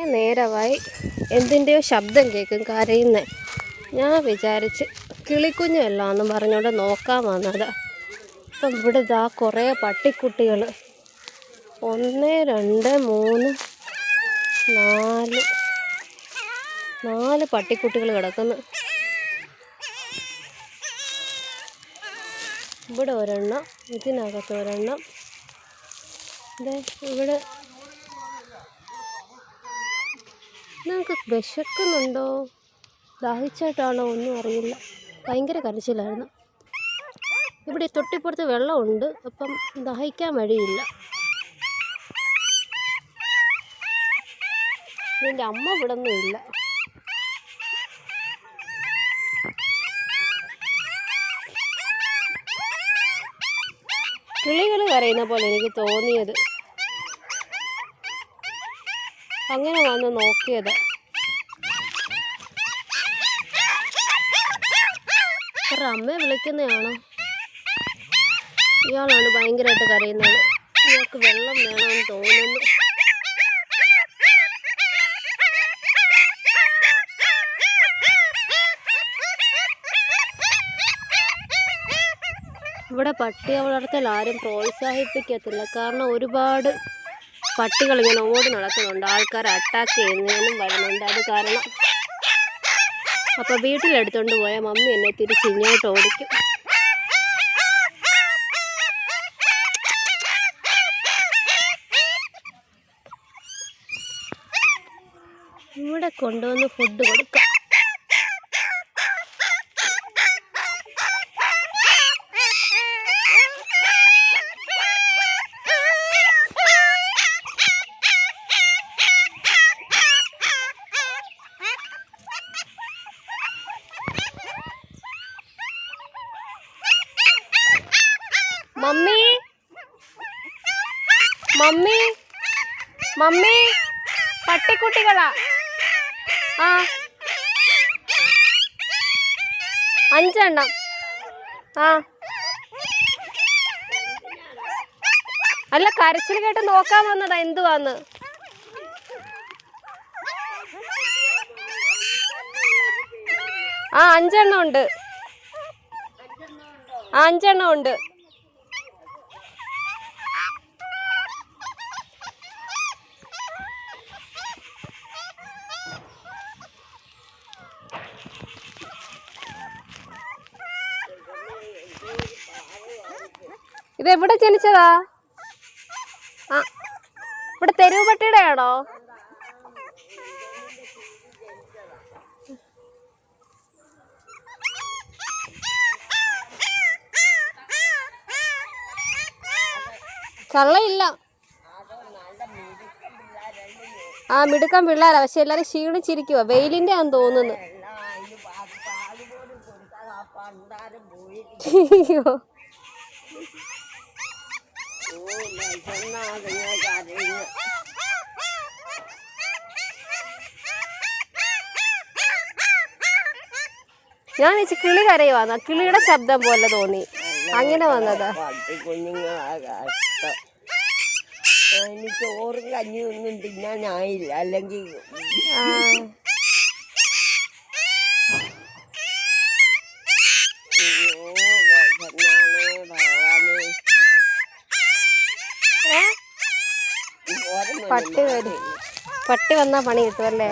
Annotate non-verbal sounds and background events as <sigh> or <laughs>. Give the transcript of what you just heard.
നേരമായി എന്തിന്റെയോ ശബ്ദം കേൾക്കും കരയുന്നത് ഞാൻ വിചാരിച്ച് കിളിക്കുഞ്ഞല്ലാന്ന് പറഞ്ഞുകൊണ്ട് നോക്കാൻ വന്നത്. അപ്പം ഇവിടെ ഇതാ കുറേ പട്ടിക്കുട്ടികൾ. ഒന്ന് രണ്ട് മൂന്ന് നാല് നാല് പട്ടിക്കുട്ടികൾ കിടക്കുന്നു. ഇവിടെ ഒരെണ്ണം ഇതിനകത്ത് ഒരെണ്ണം. ഇവിടെ നിങ്ങൾക്ക് വിശക്കുന്നുണ്ടോ? ദാഹിച്ചായിട്ടാണോ ഒന്നും അറിയില്ല. ഭയങ്കര കരച്ചിലായിരുന്നു. ഇവിടെ തൊട്ടിപ്പുറത്ത് വെള്ളമുണ്ട്. അപ്പം ദാഹിക്കാൻ വഴിയില്ല. എന്റെ അമ്മ ഇവിടെ ഇല്ല. കിളികൾ കരയുന്ന പോലെ എനിക്ക് തോന്നിയത്. അങ്ങനെ വന്ന് നോക്കിയത് അമ്മ വിളിക്കുന്നതാണോ ഇയാളാണ് ഭയങ്കരമായിട്ട് കരയുന്നത്. ഇയാൾക്ക് വെള്ളം വേണമെന്ന് തോന്നുന്നു. ഇവിടെ പട്ടിയെ വളർത്തൽ ആരും പ്രോത്സാഹിപ്പിക്കത്തില്ല. കാരണം ഒരുപാട് പട്ടികൾ ഇങ്ങനെ ഓടി നടക്കുന്നുണ്ട്. ആൾക്കാർ അറ്റാക്ക് ചെയ്യുന്നതിനും വരുന്നുണ്ട്. അത് കാരണം അപ്പോൾ വീട്ടിലെടുത്തോണ്ട് പോയാൽ മമ്മി എന്നെ തിരിച്ച് ഇങ്ങോട്ട് ഓടിക്കും. ഇവിടെ കൊണ്ടുവന്ന് ഫുഡ് കൊടുക്കാം. മമ്മി? മമ്മി? മമ്മി? പട്ടിക്കുട്ടികളാ. ആ. അഞ്ചെണ്ണം. ആ. അല്ല കരച്ചിൽ കേട്ട് നോക്കാൻ വന്നതാ. എന്തുവാന്ന്? ആ അഞ്ചെണ്ണം ഉണ്ട്. ആ അഞ്ചെണ്ണം ഉണ്ട്. ഇത് എവിടെ ജനിച്ചതാ? ആ ഇവിടെ തെരുവ് പട്ടിയുടെ ആണോ കള്ളയില്ല. ആ മിടുക്കൻ പിള്ളേരാ. പക്ഷെ എല്ലാരും ക്ഷീണിച്ചിരിക്കുക വെയിലിന്റെ ആണെന്ന് തോന്നുന്നു. അയ്യോ. <laughs> ഞാൻ വെച്ച് കിളി കരയുവാന്ന കിളിയുടെ ശബ്ദം പോലെ തോന്നി. അങ്ങനെ വന്നതാ. എനിക്ക് ചോറും കഞ്ഞിയും ഒന്നും തിന്നാനായില്ല. അല്ലെങ്കിൽ പട്ടി വരും. പട്ടി വന്നാൽ പണി കിട്ടും അല്ലേ?